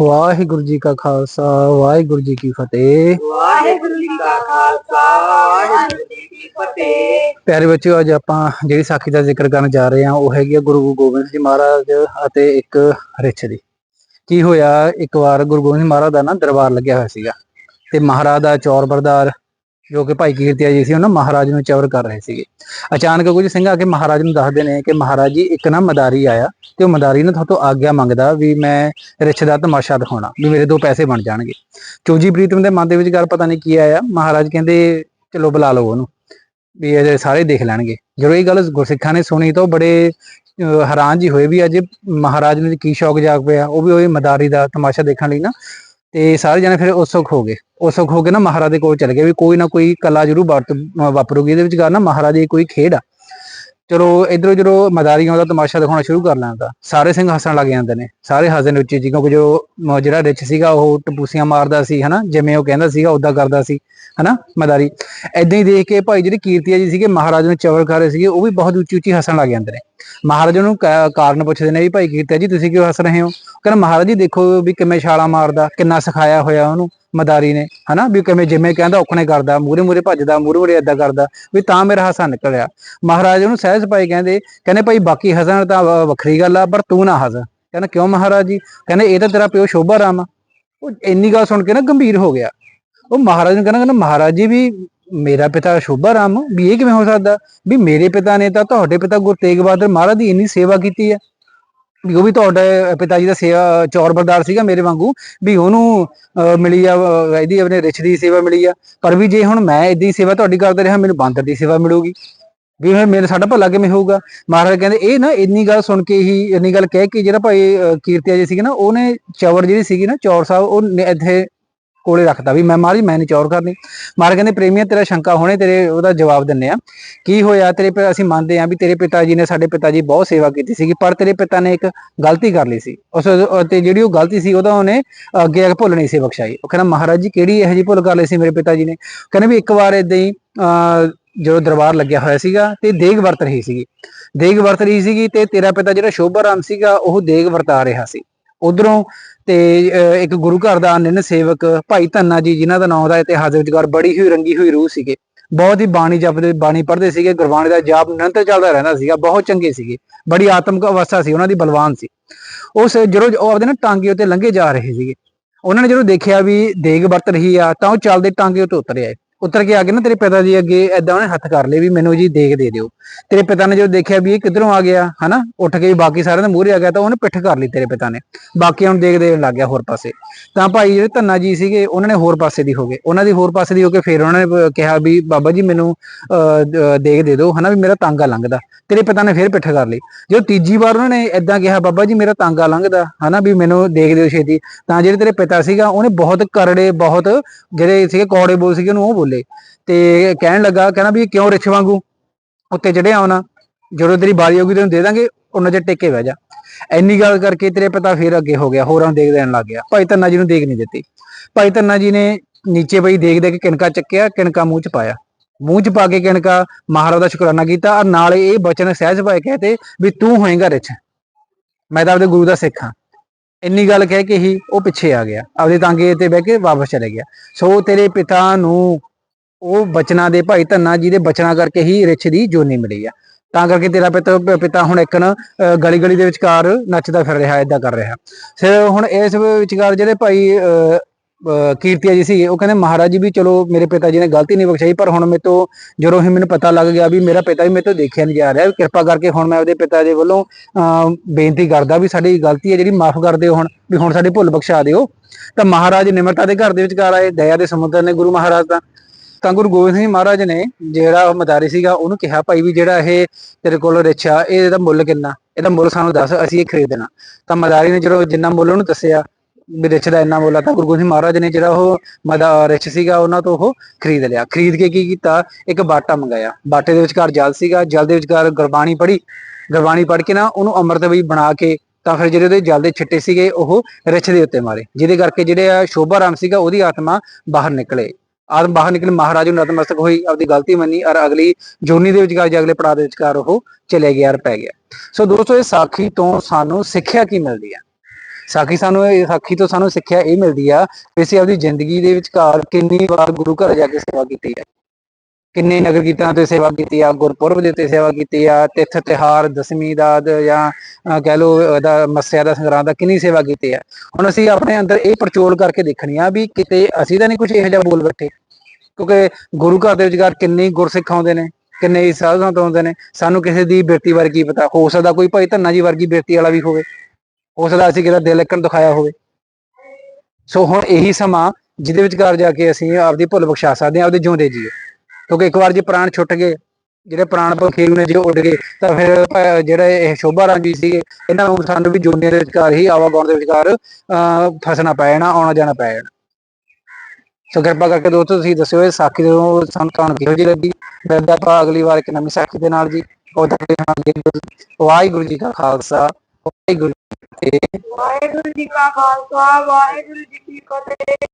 ਵਾਹਿਗੁਰੂ ਜੀ ਕਾ ਖਾਲਸਾ ਵਾਹਿਗੁਰੂ ਜੀ ਕੀ ਫਤਿਹ। ਵਾਹਿਗੁਰੂ ਜੀ ਕਾ ਖਾਲਸਾ ਵਾਹਿਗੁਰੂ ਜੀ ਕੀ ਫਤਿਹ। ਪਿਆਰੇ ਬੱਚਿਓ ਅੱਜ ਆਪਾਂ ਜਿਹੜੀ ਸਾਖੀ ਦਾ ਜ਼ਿਕਰ ਕਰਨ ਜਾ ਰਹੇ ਹਾਂ ਉਹ ਹੈਗੀ ਆ ਗੁਰੂ ਗੋਬਿੰਦ ਸਿੰਘ ਮਹਾਰਾਜ ਅਤੇ ਇੱਕ ਰਿਛ ਦੀ। ਕੀ ਹੋਇਆ ਇੱਕ ਵਾਰ ਗੁਰੂ ਗੋਬਿੰਦ ਸਿੰਘ ਮਹਾਰਾਜ ਦਾ ਨਾ ਦਰਬਾਰ ਲੱਗਿਆ ਹੋਇਆ ਸੀਗਾ ਤੇ ਮਹਾਰਾਜ ਦਾ ਚੌਰ ਬਰਦਾਰ ਜੋ ਕਿ ਭਾਈ ਕੀਰਤੀਆ ਜੀ ਸੀ, ਉਹਨਾਂ ਮਹਾਰਾਜ ਨੂੰ ਚਵਰ ਕਰ ਰਹੇ ਸੀਗੇ। ਅਚਾਨਕ ਕੁਝ ਸਿੰਘ ਆ ਕੇ ਮਹਾਰਾਜ ਨੂੰ ਦੱਸਦੇ ਨੇ ਕਿ ਮਹਾਰਾਜ ਜੀ, ਇੱਕ ਨਾ ਮਦਾਰੀ ਆਇਆ ਤੇ ਉਹ ਮਦਾਰੀ ਨੇ ਤੁਹਾਤੋਂ ਆਗਿਆ ਮੰਗਦਾ ਵੀ ਮੈਂ ਰਿਛ ਦਾ ਤਮਾਸ਼ਾ ਦਿਖਾਉਣਾ, ਵੀ ਮੇਰੇ ਦੋ ਪੈਸੇ ਬਣ ਜਾਣਗੇ। ਚੋਜੀ ਪ੍ਰੀਤਮ ਦੇ ਮਨ ਦੇ ਵਿੱਚ ਗੱਲ ਪਤਾ ਨਹੀਂ ਕੀ ਆਇਆ, ਮਹਾਰਾਜ ਕਹਿੰਦੇ, ਚਲੋ ਬੁਲਾ ਲਓ ਉਹਨੂੰ, ਵੀ ਇਹ ਸਾਰੇ ਦੇਖ ਲੈਣਗੇ। ਜਦੋਂ ਇਹ ਗੱਲ ਗੁਰਸਿੱਖਾਂ ਨੇ ਸੁਣੀ ਤਾਂ ਉਹ ਬੜੇ ਹੈਰਾਨ ਜੀ ਹੋਏ ਵੀ ਅੱਜ ਮਹਾਰਾਜ ਨੂੰ ਕੀ ਸ਼ੌਕ ਜਾਗ ਪਿਆ, ਉਹ ਵੀ ਉਹ ਮਦਾਰੀ ਦਾ ਤਮਾਸ਼ਾ ਦੇਖਣ ਲਈ ਨਾ ਤੇ ਸਾਰੇ ਜਣੇ ਫਿਰ ਉਤਸੁਕ ਹੋ ਗਏ। ਉਤਸੁਕ ਹੋ ਕੇ ਨਾ ਮਹਾਰਾਜ ਦੇ ਕੋਲ ਚਲੇ ਗਏ ਵੀ ਕੋਈ ਨਾ ਕੋਈ ਕਲਾ ਜ਼ਰੂਰ ਵਰਤ ਵਾਪਰੂਗੀ। ਇਹਦੇ ਵਿੱਚ ਨਾ ਮਹਾਰਾਜ ਦੀ ਕੋਈ ਖੇਡ ਆ। ਚਲੋ ਇਧਰੋਂ ਜਦੋਂ ਮਦਾਰੀ ਆਉਂਦਾ, ਤਮਾਸ਼ਾ ਦਿਖਾਉਣਾ ਸ਼ੁਰੂ ਕਰ ਲੈਂਦਾ ਸਾਰੇ ਸਿੰਘ ਹੱਸਣ ਲੱਗ ਜਾਂਦੇ ਨੇ। ਸਾਰੇ ਹੱਸਦੇ ਨੇ ਉੱਚੀ ਉੱਚੀ ਕਿਉਂਕਿ ਜੋ ਜਿਹੜਾ ਰਿਚ ਸੀਗਾ, ਉਹ ਟਪੂਸੀਆਂ ਮਾਰਦਾ ਸੀ, ਹਨਾ? ਜਿਵੇਂ ਉਹ ਕਹਿੰਦਾ ਸੀਗਾ ਉਦਾਂ ਕਰਦਾ ਸੀ, ਹਨਾ? ਮਦਾਰੀ। ਐਦਾਂ ਹੀ ਦੇਖ ਕੇ ਭਾਈ ਜਿਹੜੇ ਕੀਰਤੀਆ ਜੀ ਸੀਗੇ, ਮਹਾਰਾਜ ਨੂੰ ਚਵਰ ਖਾ ਰਹੇ ਸੀਗੇ, ਉਹ ਵੀ ਬਹੁਤ ਉੱਚੀ ਉੱਚੀ ਹੱਸਣ ਲੱਗ ਜਾਂਦੇ ਨੇ। ਮਹਾਰਾਜ ਨੂੰ ਕਾਰਨ ਪੁੱਛਦੇ ਨੇ ਵੀ ਭਾਈ ਕੀਰਤੀਆ ਜੀ, ਤੁਸੀਂ ਕਿਉਂ ਹੱਸ ਰਹੇ ਹੋ? ਕਹਿੰਦਾ, ਮਹਾਰਾਜ ਜੀ ਦੇਖੋ ਵੀ ਕਿਵੇਂ ਛਾਲਾ ਮਾਰਦਾ, ਕਿੰਨਾ ਸਿਖਾਇਆ ਹੋਇਆ ਉਹਨੂੰ। ਮਦਾਰੀ ਨੇ, ਹਨਾ? ਵੀ ਕਿਵੇਂ ਜਿਵੇਂ ਕਹਿੰਦਾ, ਔਖਣੇ ਕਰਦਾ ਮੂਰੇ ਮੂਰੇ ਭੱਜਦਾ ਮੂਰੇ ਮੂਰੇ ਏਦਾਂ ਕਰਦਾ, ਵੀ ਤਾਂ ਮੇਰਾ ਹਾਸਾ ਨਿਕਲਿਆ। ਮਹਾਰਾਜ ਉਹਨੂੰ ਸਹਿਜ ਭਾਈ ਕਹਿੰਦੇ ਕਹਿੰਦੇ ਭਾਈ ਬਾਕੀ ਹੱਸਣ ਤਾਂ ਵੱਖਰੀ ਗੱਲ ਆ, ਪਰ ਤੂੰ ਨਾ ਹਸ। ਕਹਿੰਦਾ, ਕਿਉਂ ਮਹਾਰਾਜ ਜੀ? ਕਹਿੰਦੇ, ਇਹ ਤਾਂ ਤੇਰਾ ਪਿਓ ਸ਼ੋਭਾ ਰਾਮ ਆ। ਉਹ ਇੰਨੀ ਗੱਲ ਸੁਣ ਕੇ ਨਾ ਗੰਭੀਰ ਹੋ ਗਿਆ। ਉਹ ਮਹਾਰਾਜ ਨੂੰ ਕਹਿੰਦਾ ਕਹਿੰਦਾ, ਮਹਾਰਾਜ ਜੀ ਵੀ ਮੇਰਾ ਪਿਤਾ ਸ਼ੋਭਾ ਰਾਮ ਵੀ ਇਹ ਕਿਵੇਂ ਹੋ ਸਕਦਾ? ਵੀ ਮੇਰੇ ਪਿਤਾ ਨੇ ਤਾਂ ਤੁਹਾਡੇ ਪਿਤਾ ਗੁਰੂ ਤੇਗ ਬਹਾਦਰ ਮਹਾਰਾਜ ਦੀ ਇੰਨੀ ਸੇਵਾ ਕੀਤੀ ਹੈ ਵੀ ਉਹ ਵੀ ਤੁਹਾਡੇ ਪਿਤਾ ਜੀ ਦਾ ਸੇਵਾ, ਚੌਰ ਬਰਦਾਰ ਸੀਗਾ ਮੇਰੇ ਵਾਂਗੂ, ਵੀ ਉਹਨੂੰ ਮਿਲੀ ਆ ਇਹਦੀ ਆਪਣੇ ਰਿਛ ਦੀ ਸੇਵਾ ਮਿਲੀ ਆ। ਪਰ ਵੀ ਜੇ ਹੁਣ ਮੈਂ ਇਦਾਂ ਹੀ ਸੇਵਾ ਤੁਹਾਡੀ ਕਰਦਾ ਰਿਹਾ, ਮੈਨੂੰ ਬਾਂਦਰ ਦੀ ਸੇਵਾ ਮਿਲੂਗੀ। ਵੀ ਫਿਰ ਮੇਰੇ ਸਾਡਾ ਭਲਾ ਕਿਵੇਂ ਹੋਊਗਾ? ਮਹਾਰਾਜ ਕਹਿੰਦੇ, ਇਹ ਨਾ ਇੰਨੀ ਗੱਲ ਸੁਣ ਕੇ ਹੀ, ਇੰਨੀ ਗੱਲ ਕਹਿ ਕੇ ਜਿਹੜਾ ਭਾਈ ਕੀਰਤਿਆ ਕੀਰਤੀਆ ਜੀ ਸੀਗੇ ਨਾ, ਉਹਨੇ ਚੌਰ ਜਿਹੜੀ ਸੀਗੀ ਨਾ, ਚੌਰ ਸਾਹਿਬ, ਉਹ ਇੱਥੇ ਕੋਲੇ ਰੱਖਦਾ ਵੀ ਮੈਂ ਮਹਾਰਾਜ ਮੈਂ ਨਹੀਂ ਚੌਰ ਕਰਨੀ। ਮਹਾਰਾਜ ਕਹਿੰਦੇ ਪ੍ਰੇਮੀਆਂ ਤੇਰਾ ਸ਼ੰਕਾ ਹੋਣੇ ਤੇਰੇ ਉਹਦਾ ਜਵਾਬ ਦਿੰਨੇ ਆ। ਕੀ ਹੋਇਆ? ਤੇਰੇ ਪਿਤਾ ਅਸੀਂ ਮੰਨਦੇ ਆ ਵੀ ਤੇਰੇ ਪਿਤਾ ਜੀ ਨੇ ਸਾਡੇ ਪਿਤਾ ਜੀ ਬਹੁਤ ਸੇਵਾ ਕੀਤੀ ਸੀਗੀ ਪਰ ਤੇਰੇ ਪਿਤਾ ਨੇ ਇੱਕ ਗਲਤੀ ਕਰ ਲਈ ਸੀ। ਉਸ ਤੇ ਜਿਹੜੀ ਉਹ ਗਲਤੀ ਸੀ ਉਹਦਾ ਉਹਨੇ ਅੱਗੇ ਅੱਗੇ ਕੇ ਭੁੱਲ ਨਹੀਂ ਸੀ ਬਖਸ਼ਾਈ। ਉਹ ਕਹਿੰਦਾ ਮਹਾਰਾਜ ਜੀ ਕਿਹੜੀ ਇਹੋ ਜਿਹੀ ਭੁੱਲ ਕਰ ਲਈ ਸੀ ਮੇਰੇ ਪਿਤਾ ਜੀ ਨੇ? ਕਹਿੰਦੇ ਵੀ ਇੱਕ ਵਾਰ ਇਦਾਂ ਹੀ ਅਹ, ਜਦੋਂ ਦਰਬਾਰ ਲੱਗਿਆ ਹੋਇਆ ਸੀਗਾ ਤੇ ਦੇਗ ਵਰਤ ਰਹੀ ਸੀਗੀ। ਦੇਗ ਵਰਤ ਰਹੀ ਸੀਗੀ ਤੇ ਤੇਰਾ ਪਿਤਾ ਜਿਹੜਾ ਸ਼ੋਭਾ ਰਾਮ ਸੀਗਾ ਉਹ ਦੇਗ ਵਰਤਾ ਰਿਹਾ ਸੀ। ਉਧਰੋਂ ਤੇ ਅਹ, ਇੱਕ ਗੁਰੂ ਘਰ ਦਾ ਨਿੰਨ ਸੇਵਕ ਭਾਈ ਧੰਨਾ ਜੀ ਜਿਨ੍ਹਾਂ ਦਾ ਨਾਮ ਦਾ ਇਤਿਹਾਸ ਵਿਚਕਾਰ ਬੜੀ ਹੀ ਰੰਗੀ ਹੋਈ ਰੂਹ ਸੀਗੇ। ਬਹੁਤ ਹੀ ਬਾਣੀ ਜਪਦੇ ਬਾਣੀ ਪੜ੍ਹਦੇ ਸੀਗੇ ਗੁਰਬਾਣੀ ਦਾ ਜਾਪ ਨਿਰੰਤਰ ਚੱਲਦਾ ਰਹਿੰਦਾ ਸੀਗਾ ਬਹੁਤ ਚੰਗੇ ਸੀਗੇ। ਬੜੀ ਆਤਮਿਕ ਅਵਸਥਾ ਸੀ ਉਹਨਾਂ ਦੀ ਬਲਵਾਨ ਸੀ। ਉਸ ਜਦੋਂ ਉਹ ਆਪਦੇ ਨਾ ਟਾਂਗੇ ਉੱਤੇ ਲੰਘੇ ਜਾ ਰਹੇ ਸੀਗੇ। ਉਹਨਾਂ ਨੇ ਜਦੋਂ ਦੇਖਿਆ ਵੀ ਦੇਗ ਵਰਤ ਰਹੀ ਆ ਤਾਂ ਉਹ ਚੱਲਦੇ ਟਾਂਗੇ ਉੱਤੇ ਉਤਰ ਆਏ। ਉਤਰ ਕੇ ਆ ਕੇ ਨਾ ਤੇਰੇ ਪਿਤਾ ਜੀ ਅੱਗੇ ਐਦਾਂ ਉਹਨੇ ਹੱਥ ਕਰ ਲਏ ਵੀ ਮੈਨੂੰ ਜੀ ਦੇਖ ਦੇ ਦਿਓ। ਤੇਰੇ ਪਿਤਾ ਨੇ ਜਦੋਂ ਦੇਖਿਆ ਵੀ ਇਹ ਕਿੱਧਰੋਂ ਆ ਗਿਆ ਹਨਾ ਉੱਠ ਕੇ ਵੀ ਬਾਕੀ ਸਾਰਿਆਂ ਦੇ ਮੂਹਰੇ ਆ ਗਿਆ ਤਾਂ ਉਹਨੇ ਪਿੱਠ ਕਰ ਲਈ ਤੇਰੇ ਪਿਤਾ ਨੇ। ਬਾਕੀਆਂ ਨੂੰ ਦੇਗ ਦੇਣ ਲੱਗ ਗਿਆ ਹੋਰ ਪਾਸੇ। ਤਾਂ ਭਾਈ ਜਿਹੜੇ ਧੰਨਾ ਜੀ ਸੀਗੇ ਉਹਨਾਂ ਨੇ ਹੋਰ ਪਾਸੇ ਦੀ ਹੋ ਗਏ। ਉਹਨਾਂ ਦੀ ਹੋਰ ਪਾਸੇ ਦੀ ਹੋ ਕੇ ਫਿਰ ਉਹਨਾਂ ਨੇ ਕਿਹਾ ਵੀ ਬਾਬਾ ਜੀ ਮੈਨੂੰ ਅਹ, ਦ- ਦੇ ਦਿਓ ਹਨਾ ਵੀ ਮੇਰਾ ਤਾਂਗਾ ਲੰਘਦਾ। ਤੇਰੇ ਪਿਤਾ ਨੇ ਫਿਰ ਪਿੱਠ ਕਰ ਲਈ। ਜਦੋਂ ਤੀਜੀ ਵਾਰ ਉਹਨਾਂ ਨੇ ਐਦਾਂ ਕਿਹਾ ਬਾਬਾ ਜੀ ਮੇਰਾ ਤਾਂਗਾ ਲੰਘਦਾ ਹਨਾ ਵੀ ਮੈਨੂੰ ਦੇਖ ਦਿਓ ਛੇਤੀ। ਤਾਂ ਜਿਹੜੇ ਤੇਰੇ ਪਿਤਾ ਸੀਗਾ ਉਹਨੇ ਬਹੁਤ ਕਰੜੇ ਬਹੁਤ ਜਿਹੜੇ ਸੀਗੇ ਕੌੜੇ ਬੋਲ ਸੀਗੇ ਉਹਨੂੰ ਉਹ ਬੋਲੇ ਤੇ ਕਹਿਣ ਲੱਗਾ ਕਹਿੰਦਾ ਵੀ ਕਿਉਂ ਰਿਛ ਵਾਂਗੂ ਉੱਤੇ ਚੜਿਆ ਆਉਣਾ ਜਦੋਂ ਤੇਰੀ ਬਾਰੀ ਆਊਗੀ ਤੈਨੂੰ ਦੇ ਦਾਂਗੇ ਉਹਨਾਂ ਚ ਟੇਕੇ ਬਹਿ ਜਾ। ਇੰਨੀ ਗੱਲ ਕਰਕੇ ਤੇਰੇ ਪਿਤਾ ਫਿਰ ਅੱਗੇ ਹੋ ਗਿਆ, ਹੋਰਾਂ ਨੂੰ ਦੇਖ ਦੇਣ ਲੱਗ ਗਿਆ। ਭਾਈ ਧੰਨਾ ਜੀ ਨੂੰ ਦੇਖ ਨਹੀਂ ਦਿੱਤੀ। ਭਾਈ ਧੰਨਾ ਜੀ ਨੇ ਨੀਚੇ ਬਈ ਦੇਖ ਦੇ ਕੇ ਕਿਣਕਾ ਚੱਕਿਆ, ਕਿਣਕਾ ਮੂੰਹ ਚ ਪਾਇਆ। ਮੂੰਹ ਚ ਪਾ ਕੇ ਕਿਣਕਾ ਮਹਾਰਾਜ ਦਾ ਸ਼ੁਕਰਾਨਾ ਕੀਤਾ ਔਰ ਨਾਲੇ ਇਹ ਬਚਨ ਸਹਿਜ ਭਾਈ ਕਹਤੇ ਵੀ ਤੂੰ ਹੋਏਗਾ ਰਿਛ। ਮੈਂ ਤਾਂ ਆਪਦੇ ਗੁਰੂ ਦਾ ਸਿੱਖ ਹਾਂ। ਇੰਨੀ ਗੱਲ ਕਹਿ ਕੇ ਹੀ ਉਹ ਪਿੱਛੇ ਆ ਗਿਆ। ਆਪਦੇ ਤਾਂਗੇ ਤੇ ਬਹਿ ਕੇ ਵਾਪਸ ਚਲੇ ਗਿਆ। ਸੋ ਤੇਰੇ ਪਿਤਾ ਨੂੰ ਉਹ ਬਚਨਾਂ ਦੇ ਭਾਈ ਧੰਨਾ ਜੀ ਦੇ ਬਚਨਾਂ ਕਰਕੇ ਹੀ ਰਿਛ ਦੀ ਜੋਨੀ ਮਿਲੀ ਆ। ਤਾਂ ਕਰਕੇ ਤੇਰਾ ਪਿਤਾ ਪਿਤਾ ਹੁਣ ਇੱਕ ਨਾ ਗਲੀ ਗਲੀ ਦੇ ਵਿਚਕਾਰ ਨੱਚਦਾ ਫਿਰ ਰਿਹਾ ਏਦਾਂ ਕਰ ਰਿਹਾ। ਫਿਰ ਹੁਣ ਇਸ ਵਿਚਕਾਰ ਜਿਹੜੇ ਭਾਈ ਕੀਰਤੀਆ ਜੀ ਸੀ ਉਹ ਕਹਿੰਦੇ ਮਹਾਰਾਜ ਜੀ ਵੀ ਚਲੋ ਮੇਰੇ ਪਿਤਾ ਜੀ ਨੇ ਗਲਤੀ ਨਹੀਂ ਬਖਸ਼ਾਈ ਪਰ ਹੁਣ ਮੇਰੇ ਤੋਂ ਜਦੋਂ ਹੀ ਮੈਨੂੰ ਪਤਾ ਲੱਗ ਗਿਆ ਵੀ ਮੇਰਾ ਪਿਤਾ ਵੀ ਮੇਰੇ ਤੋਂ ਦੇਖਿਆ ਨਹੀਂ ਜਾ ਰਿਹਾ ਕਿਰਪਾ ਕਰਕੇ ਹੁਣ ਮੈਂ ਉਹਦੇ ਪਿਤਾ ਜੀ ਵੱਲੋਂ ਅਹ, ਬੇਨਤੀ ਕਰਦਾ ਵੀ ਸਾਡੀ ਗਲਤੀ ਹੈ ਜਿਹੜੀ ਮਾਫ ਕਰ ਦਿਓ ਹੁਣ ਵੀ ਹੁਣ ਸਾਡੀ ਭੁੱਲ ਬਖਸ਼ਾ ਦਿਓ। ਤਾਂ ਮਹਾਰਾਜ ਨਿਮਰਤਾ ਦੇ ਘਰ ਦੇ ਵਿਚਕਾਰ ਆਏ ਦਇਆ ਦੇ ਸਮੁੰਦਰ ਨੇ ਗੁਰੂ ਮਹਾਰਾਜ ਦਾ ਤਾਂ ਗੁਰੂ ਗੋਬਿੰਦ ਸਿੰਘ ਮਹਾਰਾਜ ਨੇ ਜਿਹੜਾ ਉਹ ਮਦਾਰੀ ਸੀਗਾ, ਉਹਨੂੰ ਕਿਹਾ, ਭਾਈ ਵੀ ਜਿਹੜਾ ਇਹ ਤੇਰੇ ਕੋਲ ਰਿਛਾ ਇਹਦਾ ਮੁੱਲ ਕਿੰਨਾ? ਇਹਦਾ ਮੁੱਲ ਸਾਨੂੰ ਦੱਸ, ਅਸੀਂ ਇਹ ਖਰੀਦਣਾ। ਤਾਂ ਮਦਾਰੀ ਨੇ ਜਦੋਂ ਜਿੰਨਾ ਮੁੱਲ ਉਹਨੂੰ ਦੱਸਿਆ ਵੀ ਰਿਛ ਦਾ ਇੰਨਾ ਮੁੱਲ ਆ, ਤਾਂ ਗੁਰੂ ਗੋਬਿੰਦ ਸਿੰਘ ਮਹਾਰਾਜ ਨੇ ਜਿਹੜਾ ਉਹ ਮਦਾ, ਰਿਛ ਸੀਗਾ, ਉਹਨਾਂ ਤੋਂ ਉਹ ਖਰੀਦ ਲਿਆ। ਖਰੀਦ ਕੇ ਕੀ ਕੀਤਾ? ਇੱਕ ਬਾਟਾ ਮੰਗਾਇਆ। ਬਾਟੇ ਦੇ ਵਿਚਕਾਰ ਜਲ ਸੀਗਾ, ਜਲ ਦੇ ਵਿਚਕਾਰ ਗੁਰਬਾਣੀ ਪੜ੍ਹੀ। ਗੁਰਬਾਣੀ ਪੜ੍ਹ ਕੇ ਨਾ ਉਹਨੂੰ ਅੰਮ੍ਰਿਤ ਵੀ ਬਣਾ ਕੇ, ਤਾਂ ਫਿਰ ਜਿਹੜੇ ਉਹਦੇ ਜਲ ਦੇ ਛਿੱਟੇ ਸੀਗੇ, ਉਹ ਰਿਛ ਦੇ ਉੱਤੇ ਮਾਰੇ। ਜਿਹਦੇ ਕਰਕੇ ਜਿਹੜੇ ਆ ਸ਼ੋਭਾ ਰਾਮ ਸੀਗਾ, ਉਹਦੀ ਆਤਮਾ ਬਾਹਰ ਨਿਕਲੇ। ਆਦਮ ਬਾਹਰ ਨਿਕਲੇ ਮਹਾਰਾਜ ਨੂੰ ਨਤਮਸਤਕ ਹੋਈ, ਆਪਦੀ ਗਲਤੀ ਮੰਨੀ ਔਰ ਅਗਲੀ ਜੋਨੀ ਦੇ ਵਿਚਕਾਰ ਜਾਂ ਅਗਲੇ ਪੜਾਅ ਦੇ ਵਿਚਕਾਰ ਉਹ ਚਲੇ ਗਿਆ ਔਰ ਪੈ ਗਿਆ। ਸੋ ਦੋਸਤੋ, ਇਹ ਸਾਖੀ ਤੋਂ ਸਾਨੂੰ ਸਿੱਖਿਆ ਕੀ ਮਿਲਦੀ ਹੈ ਸਾਖੀ ਸਾਨੂੰ ਇਹ ਸਾਖੀ ਤੋਂ ਸਾਨੂੰ ਸਿੱਖਿਆ ਇਹ ਮਿਲਦੀ ਆ ਵੀ ਅਸੀਂ ਆਪਦੀ ਜ਼ਿੰਦਗੀ ਦੇ ਵਿਚਕਾਰ ਕਿੰਨੀ ਵਾਰ ਗੁਰੂ ਘਰ ਜਾ ਕੇ ਸੇਵਾ ਕੀਤੀ ਹੈ ਕਿੰਨੇ ਨਗਰ ਕੀਰਤਨਾਂ ਤੇ ਸੇਵਾ ਕੀਤੀ ਆ, ਗੁਰਪੁਰਬ ਦੇ ਉੱਤੇ ਸੇਵਾ ਕੀਤੀ ਆ, ਤਿੱਥ ਤਿਹਾਰ ਦਸਵੀਂ ਦਾ ਜਾਂ ਕਹਿ ਲਓ ਉਹਦਾ ਮੱਸਿਆ ਦਾ ਸੰਗਰਾਂ ਦਾ ਕਿੰਨੀ ਸੇਵਾ ਕੀਤੀ ਆ। ਹੁਣ ਅਸੀਂ ਆਪਣੇ ਅੰਦਰ ਇਹ ਪਰਚੋਲ ਕਰਕੇ ਦੇਖਣੀ ਆ ਵੀ ਕਿਤੇ ਅਸੀਂ ਤਾਂ ਨਹੀਂ ਕੁਝ ਇਹੋ ਜਿਹਾ ਬੋਲ ਬੈਠੇ। ਕਿਉਂਕਿ ਗੁਰੂ ਘਰ ਦੇ ਵਿਚਕਾਰ ਕਿੰਨੇ ਗੁਰਸਿੱਖ ਆਉਂਦੇ ਨੇ, ਕਿੰਨੇ ਸਾਧਾਂ ਤੋਂ ਆਉਂਦੇ ਨੇ, ਸਾਨੂੰ ਕਿਸੇ ਦੀ ਬਿਰਤੀ ਬਾਰੇ ਕੀ ਪਤਾ, ਹੋ ਸਕਦਾ ਕੋਈ ਭਾਈ ਧੰਨਾ ਜੀ ਵਰਗੀ ਬਿਰਤੀ ਵਾਲਾ ਵੀ ਹੋਵੇ, ਹੋ ਸਕਦਾ ਅਸੀਂ ਕਿਹਦਾ ਦਿਲ ਇੱਕਣ ਦਿਖਾਇਆ ਹੋਵੇ। ਸੋ ਹੁਣ ਇਹੀ ਸਮਾਂ ਜਿਹਦੇ ਵਿਚਕਾਰ ਜਾ ਕੇ ਅਸੀਂ ਆਪਦੀ ਭੁੱਲ ਬਖਸ਼ਾ ਸਕਦੇ ਹਾਂ, ਆਪਦੇ ਜਿਉਂਦੇ ਜੀਓ ਕਿਉਂਕਿ ਇੱਕ ਵਾਰ ਜੇ ਪ੍ਰਾਣ ਛੁੱਟ ਗਏ, ਜਿਹੜੇ ਪ੍ਰਾਣ ਪਖੀਰੂ ਨੇ ਜੇ ਉੱਡ ਗਏ, ਤਾਂ ਫਿਰ ਜਿਹੜੇ ਇਹ ਸ਼ੋਭਾ ਰਾਮ ਜੀ ਸੀਗੇ, ਇਹਨਾਂ ਨੂੰ ਸਾਨੂੰ ਵੀ ਜੁਨੀਅਰ ਦੇ ਵਿਚਕਾਰ ਹੀ ਆਵਾਗਾਉਣ ਦੇ ਵਿਚਕਾਰ ਫਸਣਾ ਪੈ ਜਾਣਾ, ਆਉਣਾ ਜਾਣਾ ਪੈ ਜਾਣਾ। ਸੋ ਕਿਰਪਾ ਕਰਕੇ ਦੋਸਤੋ, ਤੁਸੀਂ ਦੱਸਿਓ ਇਹ ਸਾਖੀ ਤੋਂ ਸਾਨੂੰ ਤੁਹਾਨੂੰ ਕਿਹੋ ਜਿਹੀ ਲੱਗੀ। ਮਿਲਦੇ ਆਪਾਂ ਅਗਲੀ ਵਾਰ ਇੱਕ ਨਵੀਂ ਸਾਖੀ ਦੇ ਨਾਲ ਜੀ। ਉਹ ਤੱਕ ਦੇ ਨਾਲ ਵਾਹਿਗੁਰੂ ਜੀ ਕਾ ਖਾਲਸਾ, ਵਾਹਿਗੁਰੂ ਜੀ ਕੀ ਫਤਿਹ। ਵਾਹਿਗੁਰੂ ਜੀ ਕਾ ਖਾਲਸਾ, ਵਾਹਿਗੁਰੂ ਜੀ ਕੀ ਫਤਿਹ।